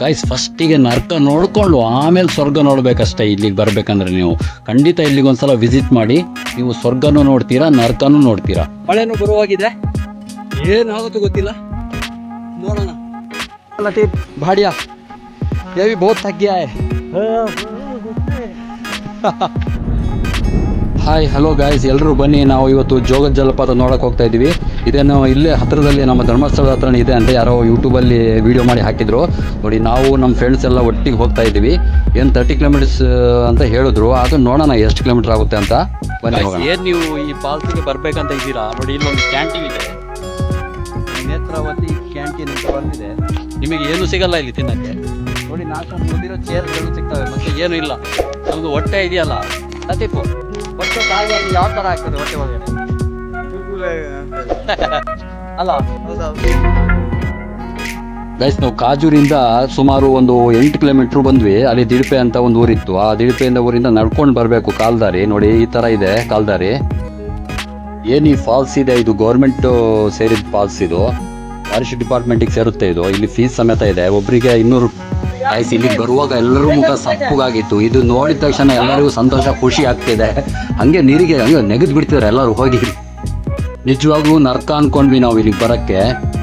Guys ಫಸ್ಟಿಗೆ ನರ್ಕ ನೋಡ್ಕೊಂಡು ಆಮೇಲೆ ಸ್ವರ್ಗ ನೋಡ್ಬೇಕಷ್ಟೇ ಇಲ್ಲಿಗೆ ಬರ್ಬೇಕಂದ್ರೆ ನೀವು ಖಂಡಿತ ಇಲ್ಲಿಗೆ ಒಂದ್ಸಲ ವಿಸಿಟ್ ಮಾಡಿ ನೀವು ಸ್ವರ್ಗನೂ ನೋಡ್ತೀರಾ ನರ್ಕನೂ ನೋಡ್ತೀರಾ ಮಳೆನೂ ಬರುವಾಗಿದೆ ಏನಾಗುತ್ತೋ ಗೊತ್ತಿಲ್ಲ ನೋಡೋಣ ಭಾಡಿಯಾ ये भी बहुत थक गया है ಹಾಯ್ ಹಲೋ ಗಾಯ್ಸ್ ಎಲ್ಲರೂ ಬನ್ನಿ. ನಾವು ಇವತ್ತು ಜೋಗ ಜಲಪಾತ ನೋಡಕ್ಕೆ ಹೋಗ್ತಾ ಇದ್ದೀವಿ ಇದೇನು ಇಲ್ಲೇ ಹತ್ತಿರದಲ್ಲಿ ನಮ್ಮ ಧರ್ಮಸ್ಥಳದ ಹತ್ರ ಇದೆ ಅಂತ ಯಾರೋ ಯೂಟ್ಯೂಬಲ್ಲಿ ವೀಡಿಯೋ ಮಾಡಿ ಹಾಕಿದ್ರು. ನೋಡಿ ನಾವು ನಮ್ಮ ಫ್ರೆಂಡ್ಸ್ ಎಲ್ಲ ಒಟ್ಟಿಗೆ ಹೋಗ್ತಾ ಇದ್ದೀವಿ ಏನು ತರ್ಟಿ ಕಿಲೋಮೀಟರ್ಸ್ ಅಂತ ಹೇಳಿದ್ರು. ಅದು ನೋಡೋಣ ಎಷ್ಟು ಕಿಲೋಮೀಟರ್ ಆಗುತ್ತೆ ಅಂತ. ಬನ್ನಿ ಏನು ನೀವು ಈ ಪಾಲ್ಸಿಗೆ ಬರಬೇಕಂತ ಇದ್ದೀರಾ? ನೋಡಿ ಇಲ್ಲೊಂದು ಕ್ಯಾಂಟೀನ್ ಇದೆ. ನೇತ್ರಾವತಿ ಕ್ಯಾಂಟೀನ್ ಅಂತ ಬಂದಿದೆ. ನಿಮಗೆ ಏನು ಸಿಗಲ್ಲ ಇಲ್ಲಿ ತಿನ್ನಕ್ಕೆ? ನೋಡಿ ನಾಲ್ಕು ಮುಂದಿರೋ ಚೇರ್ಗಳು ಸಿಗ್ತವೆ. ಮತ್ತೆ ಏನು ಇಲ್ಲ. ನಮ್ದು ಹೊಟ್ಟೆ ಇದೆಯಲ್ಲ? ತಾಯಿ ಯಾವ ಥರ ಆಗ್ತದೆ ಹೊಟ್ಟೆ ಒಳಗಡೆ ಅಲ್ಲ. ಗೈಸ್ ನಾವು ಕಾಜೂರಿಂದ ಸುಮಾರು ಒಂದು ಎಂಟು ಕಿಲೋಮೀಟ್ರ್ ಬಂದ್ವಿ. ಅಲ್ಲಿ ದಿಡಿಪೆ ಅಂತ ಒಂದು ಊರಿತ್ತು. ಆ ದಿಡ್ಪೆಯಿಂದ ಊರಿಂದ ನಡ್ಕೊಂಡು ಬರಬೇಕು ಕಾಲ್ದಾರಿ. ನೋಡಿ ಈ ಥರ ಇದೆ ಕಾಲ್ದಾರಿ. ಏನು ಈ ಫಾಲ್ಸ್ ಇದೆ? ಇದು ಗೌರ್ಮೆಂಟ್ ಸೇರಿದ ಫಾಲ್ಸ್ ಇದು. ಫಾರೆಸ್ಟ್ ಡಿಪಾರ್ಟ್ಮೆಂಟಿಗೆ ಸೇರುತ್ತೆ ಇದು. ಇಲ್ಲಿ ಫೀಸ್ ಸಮೇತ ಇದೆ. ಒಬ್ಬರಿಗೆ ಇನ್ನೂರು ಗೈಸ್ ಇಲ್ಲಿಗೆ ಬರುವಾಗ ಎಲ್ಲರೂ ಮುಖ ಸಪ್ಪಗಾಗಿತ್ತು. ಇದು ನೋಡಿದ ತಕ್ಷಣ ಎಲ್ಲರಿಗೂ ಸಂತೋಷ, ಖುಷಿ ಆಗ್ತಿದೆ. ಹಂಗೆ ನೀರಿಗೆ ಹಂಗೆ ನೆಗೆದು ಬಿಡ್ತಿದ್ದಾರೆ ಎಲ್ಲರೂ, ಹೋಗಿ. ನಿಜವಾಗ್ಲೂ ನರ್ಕ ಅನ್ಕೊಂಡ್ವಿ ನಾವು ಇಲ್ಲಿಗೆ ಬರೋಕ್ಕೆ.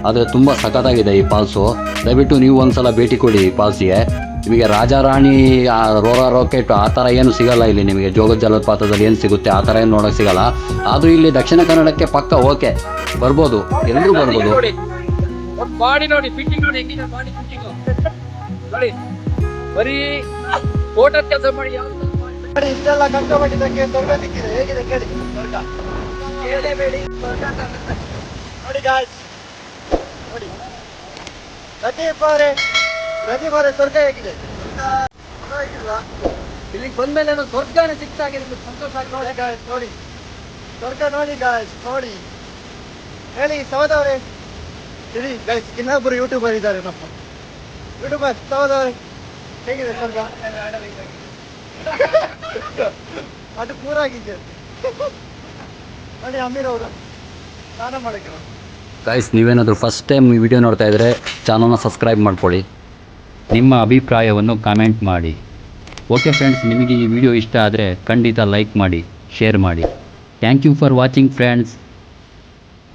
ಆದರೆ ತುಂಬ ಸಖತ್ತಾಗಿದೆ ಈ ಫಾಲ್ಸು ದಯವಿಟ್ಟು ನೀವು ಒಂದ್ಸಲ ಭೇಟಿ ಕೊಡಿ ಈ ಫಾಲ್ಸಿಗೆ ನಿಮಗೆ ರಾಜಾರಾಣಿ, ಆ, ರೋರಾ ರಾಕೆಟ್ ಆ ಥರ ಏನು ಸಿಗಲ್ಲ ಇಲ್ಲಿ ನಿಮಗೆ. ಜೋಗ ಜಲಪಾತದಲ್ಲಿ ಏನು ಸಿಗುತ್ತೆ ಆ ಥರ ಏನು ನೋಡೋಕೆ ಸಿಗಲ್ಲ. ಆದರೂ ಇಲ್ಲಿ ದಕ್ಷಿಣ ಕನ್ನಡಕ್ಕೆ ಪಕ್ಕ ಓಕೆ. ಬರ್ಬೋದು. ಎಲ್ಲರೂ ಬರ್ಬೋದು. ನೋಡಿ, ಬರೀ ಫೋಟೋ ಕೆಲಸ ಮಾಡಿ ಇಷ್ಟೆಲ್ಲ ಹೇಗಿದೆ ಕೇಳಿ ಸ್ವರ್ಗ ಸ್ವರ್ಗ. ನೋಡಿ ಗಾಯ್ಸ್ ನೋಡಿ. ಪ್ರದೀಪ್ ಅವರೇ ಪ್ರದೀಪ್ ಅವರೇ ಸ್ವರ್ಗ ಹೇಗಿದೆ? ಇಲ್ಲಿಗೆ ಬಂದ್ಮೇಲೆ ನಾನು ಸ್ವರ್ಗನೇ ಸಂತೋಷ ಆಗಿ ನೋಡಿ ಗಾಯ್ಸ್ ನೋಡಿ. ಸ್ವರ್ಗ ನೋಡಿ ಗಾಯ್ಸ್ ನೋಡಿ. ಹೇಳಿ ಸೌದವ್ರೆ ಹೇಳಿ ಗಾಯ್ಸ್ ಇನ್ನೊಬ್ಬರು ಯೂಟ್ಯೂಬರ್ ಇದ್ದಾರೆ ನಮ್ಮ ಯೂಟ್ಯೂಬರ್ ಸೌದವ್ರೆ ಹೇಗಿದೆ ಸ್ವಲ್ಪ ಅದು ಪೂರಾಗಿದೆ ನೋಡಿ ಅಮೀರ್ ಅವರು. ಸ್ನಾನ ಮಾಡಕ್ಕೆ ಗೈಸ್ ನೀವೇನಾದರೂ ಫಸ್ಟ್ ಟೈಮ್ ಈ ವಿಡಿಯೋ ನೋಡ್ತಾ ಇದ್ದರೆ ಚಾನಲ್ನ ಸಬ್ಸ್ಕ್ರೈಬ್ ಮಾಡ್ಕೊಳ್ಳಿ. ನಿಮ್ಮ ಅಭಿಪ್ರಾಯವನ್ನು ಕಾಮೆಂಟ್ ಮಾಡಿ. ಓಕೆ ಫ್ರೆಂಡ್ಸ್ ನಿಮಗೆ ಈ ವಿಡಿಯೋ ಇಷ್ಟ ಆದರೆ ಖಂಡಿತ ಲೈಕ್ ಮಾಡಿ ಶೇರ್ ಮಾಡಿ. Thank you for watching friends